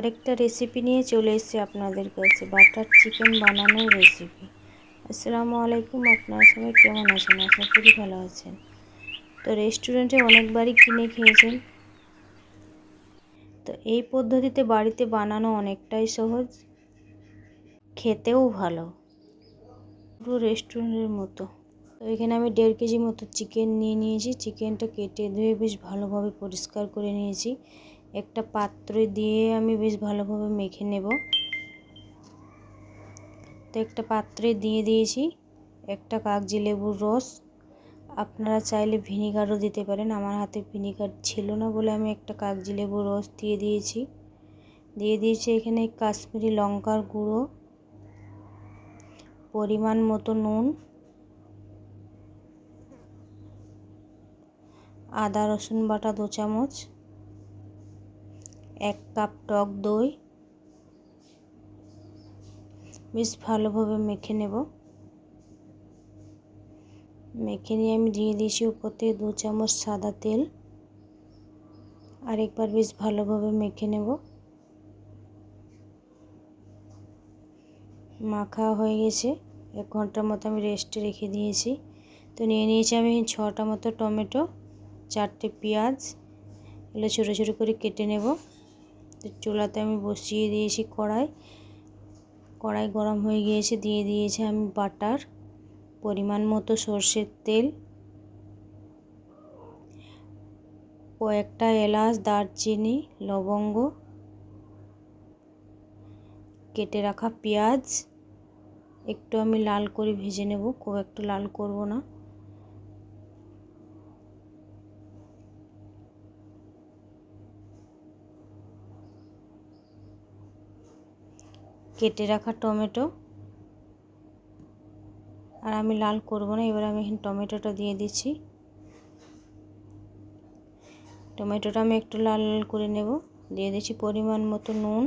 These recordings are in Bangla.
আরেকটা রেসিপি নিয়ে চলে এসেছি আপনাদের কাছে বাটার চিকেন বানানোর রেসিপি আসসালামু আলাইকুম, আপনারা সবাই কেমন আছেন? আশা করি ভালো আছেন। তো রেস্টুরেন্টে অনেকবারই কিনে খেয়েছেন। তো এই পদ্ধতিতে বাড়িতে বানানো অনেকটাই সহজ, খেতেও ভালো। পুরো রেস্টুরেন্টের মতো। তো এখানে আমি দেড় কেজি মতো চিকেন নিয়ে নিয়েছি। চিকেনটা কেটে ধুয়ে বেশ ভালোভাবে পরিষ্কার করে নিয়েছি। একটা পাত্রে দিয়ে আমি বেশ ভালোভাবে মেখে নেব। তো একটা পাত্রে দিয়ে দিয়েছি একটা কাগজি লেবুর রস। আপনারা চাইলে ভিনিগারও দিতে পারেন। আমার হাতে ভিনিগার ছিল না বলে আমি একটা কাগজি লেবুর রস দিয়ে দিয়েছি। দিয়ে দিয়েছি এখানে কাশ্মীরি লঙ্কার গুঁড়ো, পরিমাণ মতো নুন, আদা রসুন বাটা দু চামচ এক কাপ টক দই। বেশ ভালোভাবে মেখে নেব। মেখে নিয়ে আমি দিয়ে দিয়েছি উপর থেকে দু চামচ সাদা তেল। আরেকবার বেশ ভালোভাবে মেখে নেব। মাখা হয়ে গেছে। এক ঘণ্টার মতো আমি রেস্টে রেখে দিয়েছি। তো নিয়ে নিয়েছি আমি ছটা মতো টমেটো, চারটে পেঁয়াজ। এগুলো ছোটো ছোটো করে কেটে নেব। চুলাতে আমি বসিয়ে দিয়েছি কড়াই। কড়াই গরম হয়ে গিয়েছে, দিয়ে দিয়েছি আমি বাটার, পরিমাণ মতো সর্ষের তেল, কয়েকটা এলাচ, দারচিনি, লবঙ্গ, কেটে রাখা পেঁয়াজ। একটু আমি লাল করে ভেজে নেব, খুব একটু লাল করব না। কেটে রাখা টমেটো। আর আমি লাল করব না, এবার আমি এখানে টমেটোটা দিয়ে দিচ্ছি। টমেটোটা আমি একটু লাল লাল করে নেব। দিয়ে দিচ্ছি পরিমাণ মতো নুন,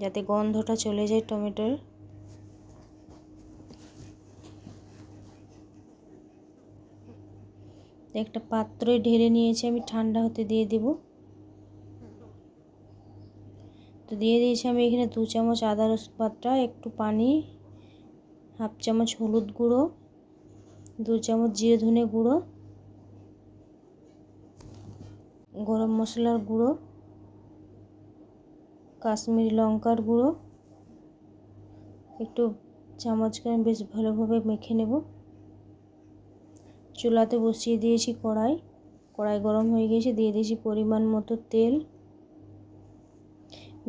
যাতে গন্ধটা চলে যায় টমেটোর। একটা পাত্রে ঢেলে নিয়েছি, আমি ঠান্ডা হতে দিয়ে দেবো। তো দিয়ে দিয়েছি আমি এখানে দু চামচ আদা রসুন বাটা, একটু পানি, হাফ চামচ হলুদ গুঁড়ো, দু চামচ জিরে ধনে গুঁড়ো, গরম মশলার গুঁড়ো, কাশ্মীরি লঙ্কার গুঁড়ো, একটু চামচ করে বেশ ভালোভাবে মেখে নেব। চুলাতে বসিয়ে দিয়েছি কড়াই কড়াই গরম হয়ে গেছে, দিয়ে দিয়েছি পরিমাণ মতো তেল।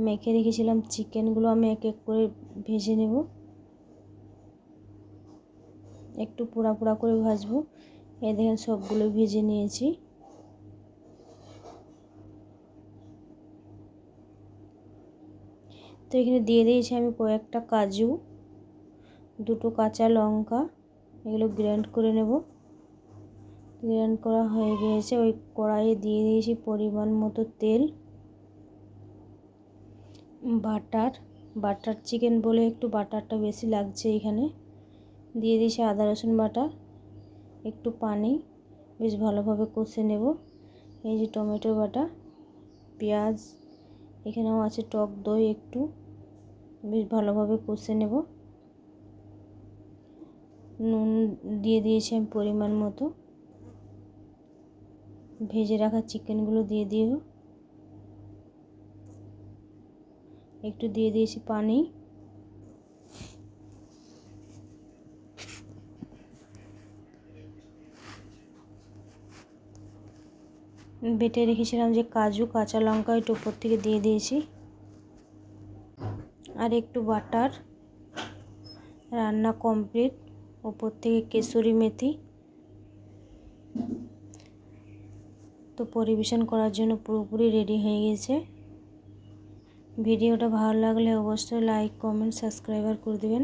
মেখে রেখেছিলাম চিকেনগুলো আমি এক এক করে ভেজে নেব। একটু পোড়া পোড়া করে ভাজবো। এই দেখেন সবগুলো ভেজে নিয়েছি। তো এখানে দিয়ে দিয়েছি আমি কয়েকটা কাজু, দুটো কাঁচা লঙ্কা, এগুলো গ্র্যান্ড করে নেব। গ্র্যান্ড করা হয়ে গিয়েছে, ওই কড়াইয়ে দিয়ে দিয়েছি পরিমাণ মতো তেল। বাটার বাটার চিকেন বলে একটু বাটারটা বেশি লাগছে এখানে। দিয়ে দিয়েছি আদা, রসুন বাটা, একটু পানি, বেশ ভালোভাবে কষে নেব। এই যে টমেটো বাটা, পেঁয়াজ, এখানেও আছে টক দই একটু, বেশ ভালোভাবে কষে নেব। নুন দিয়ে দিয়েছি আমি পরিমাণ মতো। ভেজে রাখা চিকেনগুলো দিয়ে দিও। একটু দিয়ে দিয়েছি পানি। বেটে রেখেছিলাম যে কাজু, কাঁচা লঙ্কা, একটু উপর থেকে দিয়ে দিয়েছি। আর একটু বাটার। রান্না কমপ্লিট। ওপর থেকে কেশরি, মেথি। তো পরিবেশন করার জন্য পুরোপুরি রেডি হয়ে গেছে। ভিডিওটা ভালো লাগলে অবশ্যই লাইক, কমেন্ট, সাবস্ক্রাইবার করে দেবেন।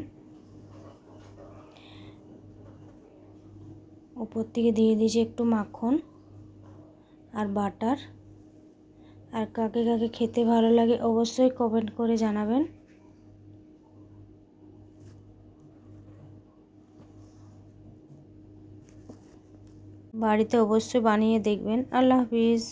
উপর থেকে দিয়ে দিয়েছি একটু মাখন আর বাটার। আর কাকে কাকে খেতে ভালো লাগে অবশ্যই কমেন্ট করে জানাবেন। বাড়িতে অবশ্যই বানিয়ে দেখবেন। আল্লাহ হাফিজ।